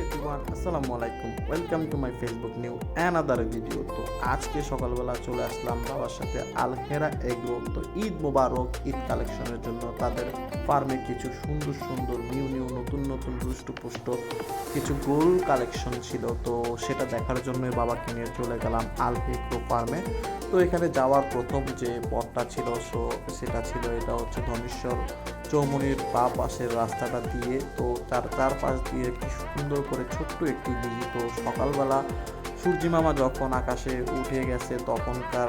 Everyone welcome to my Facebook new another video তো আজকে সকালবেলা চলে আসলাম বাবার সাথে আলহেরা এগ্রো তো ঈদ মোবারক, ঈদ কালেকশনের জন্য তাদের ফার্মে কিছু সুন্দর সুন্দর নিউ নিউ নতুন নতুন পুষ্ট কিছু কালেকশন ছিল। তো সেটা দেখার জন্যই বাবাকে নিয়ে চলে গেলাম আল এগ্রো ফার্মে। তো এখানে যাওয়ার প্রথম যে পথটা ছিল, সো সেটা ছিল এটা হচ্ছে ধনেশ্বর চৌমনির বা পাশের রাস্তাটা দিয়ে। তো তার চারপাশ দিয়ে কি সুন্দর করে ছোট্ট একটি দিঘি তো সকালবেলা সূর্যি মামা যখন আকাশে উঠে গেছে, তখনকার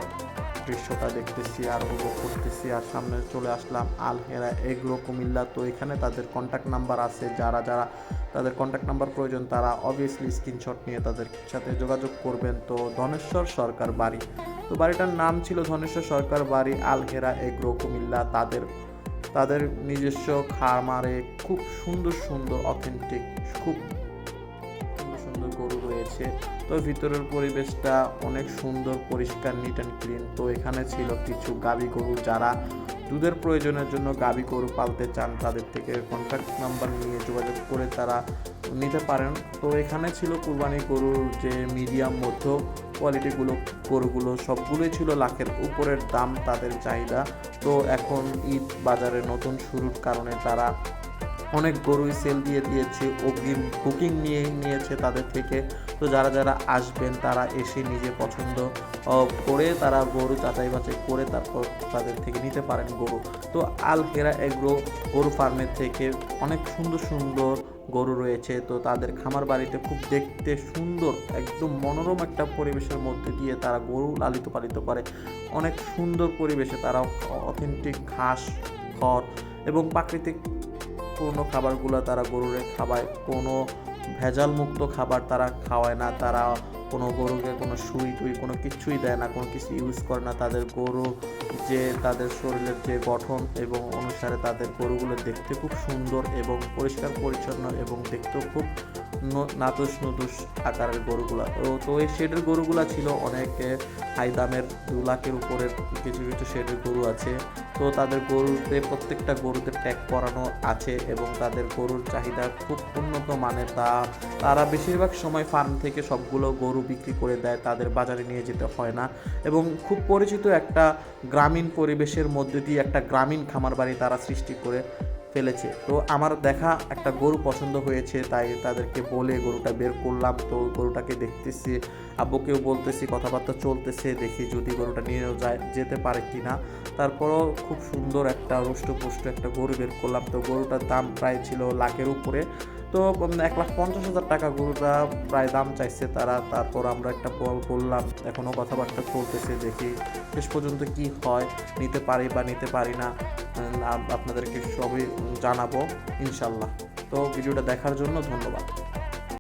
দৃশ্যটা দেখতেছি, আর উপভোগ করতেছি, আর সামনে চলে আসলাম আলহেরা এগ্রো কুমিল্লা। তো এখানে তাদের কন্ট্যাক্ট নাম্বার আছে, যারা যারা তাদের কন্ট্যাক্ট নাম্বার প্রয়োজন, তারা অবভিয়াসলি স্ক্রিনশট নিয়ে তাদের সাথে যোগাযোগ করবেন। তো ধনেশ্বর সরকার বাড়ি। তো বাড়িটার নাম ছিল ধনেশ্বর সরকার বাড়ি, আলহেরা এগ্রো কুমিল্লা। তাদের তাদের নিজস্ব খামারে খুব সুন্দর সুন্দর অথেন্টিক খুব গরু রয়েছে। তো ভিতরের পরিবেশটা অনেক সুন্দর, পরিষ্কার নিট অ্যান্ড ক্লিন তো এখানে ছিল কিছু গাবি গরু। যারা দুধের প্রয়োজনের জন্য গাবি গরু পালতে চান, তাদের থেকে কন্ট্যাক্ট নাম্বার নিয়ে যোগাযোগ করে তারা নিতে পারেন। তো এখানে ছিল কুরবানি গরুর যে মিডিয়াম মধ্য কোয়ালিটিগুলো গরুগুলো, সবগুলোই ছিল লাখের উপরের দাম, তাদের চাহিদা। তো এখন ঈদ বাজারে নতুন শুরুর কারণে তারা অনেক গরুই সেল দিয়ে দিয়েছে, অগ্রিম বুকিং নিয়ে নিয়েছে তাদের থেকে। তো যারা যারা আসবেন, তারা এসে নিজে পছন্দ করে তারা গরু যাচাই বাছাই করে তারপর তাদের থেকে নিতে পারেন গরু। তো আল হেরা এগ্রো গরু ফার্মের থেকে অনেক সুন্দর সুন্দর গরু রয়েছে। তো তাদের খামার বাড়িতে খুব দেখতে সুন্দর, একদম মনোরম একটা পরিবেশের মধ্যে দিয়ে তারা গরু লালিত পালিত করে। অনেক সুন্দর পরিবেশে তারা অথেন্টিক ঘাস, খড় এবং প্রাকৃতিক পূর্ণ খাবারগুলো তারা গরুরে খাওয়ায় কোনো ভেজালমুক্ত খাবার তারা খাওয়ায় না তারা কোনো গরুকে কোনো সুই টুই কোনো কিছুই দেয় না, কোনো কিছু ইউজ করে না। তাদের গরু যে তাদের শরীরের যে গঠন এবং অনুসারে তাদের গরুগুলো দেখতে খুব সুন্দর এবং পরিষ্কার, পরিচ্ছন্ন এবং দেখতেও খুব নাতুস নুতুস আকারের গরুগুলা। তো তো এই শেডের গরুগুলা ছিল অনেক হাই দামের দু লাখের উপরের কিছু কিছু শেডের গরু আছে। তো তাদের গরুতে প্রত্যেকটা গরুতে ট্যাগ করানো আছে এবং তাদের গরুর চাহিদা খুব উন্নত মানের। তা, তারা বেশিরভাগ সময় ফার্ম থেকে সবগুলো গরু বিক্রি করে দেয়, তাদের বাজারে নিয়ে যেতে হয় না। এবং খুব পরিচিত একটা গ্রামীণ পরিবেশের মধ্যে দিয়ে একটা গ্রামীণ খামার বাড়ি তারা সৃষ্টি করে। ফেলেছে। তো আমার দেখা একটা গরু পছন্দ হয়েছে, তাই তাদেরকে বলে গরুটা বের করলাম। তো গরুটাকে দেখতেছি, আব্বুকেও বলতেছি, কথাবার্তা চলতেছে, দেখি যদি গরুটা নিয়ে যায়, যেতে পারে কি না তারপরও খুব সুন্দর একটা রুষ্টপুষ্ট একটা গরু বের করলাম। তো গরুটার দাম প্রায় ছিল লাখের উপরে। তো এক লাখ পঞ্চাশ হাজার টাকা গরুটা প্রায় দাম চাইছে তারা। তারপর আমরা একটা বল বললাম এখনও কথাবার্তা চলতেছে, দেখি শেষ পর্যন্ত কি হয়, নিতে পারি বা নিতে পারি না। আপনাদেরকে সবই জানাব ইনশাল্লাহ। তো ভিডিওটা দেখার জন্য ধন্যবাদ।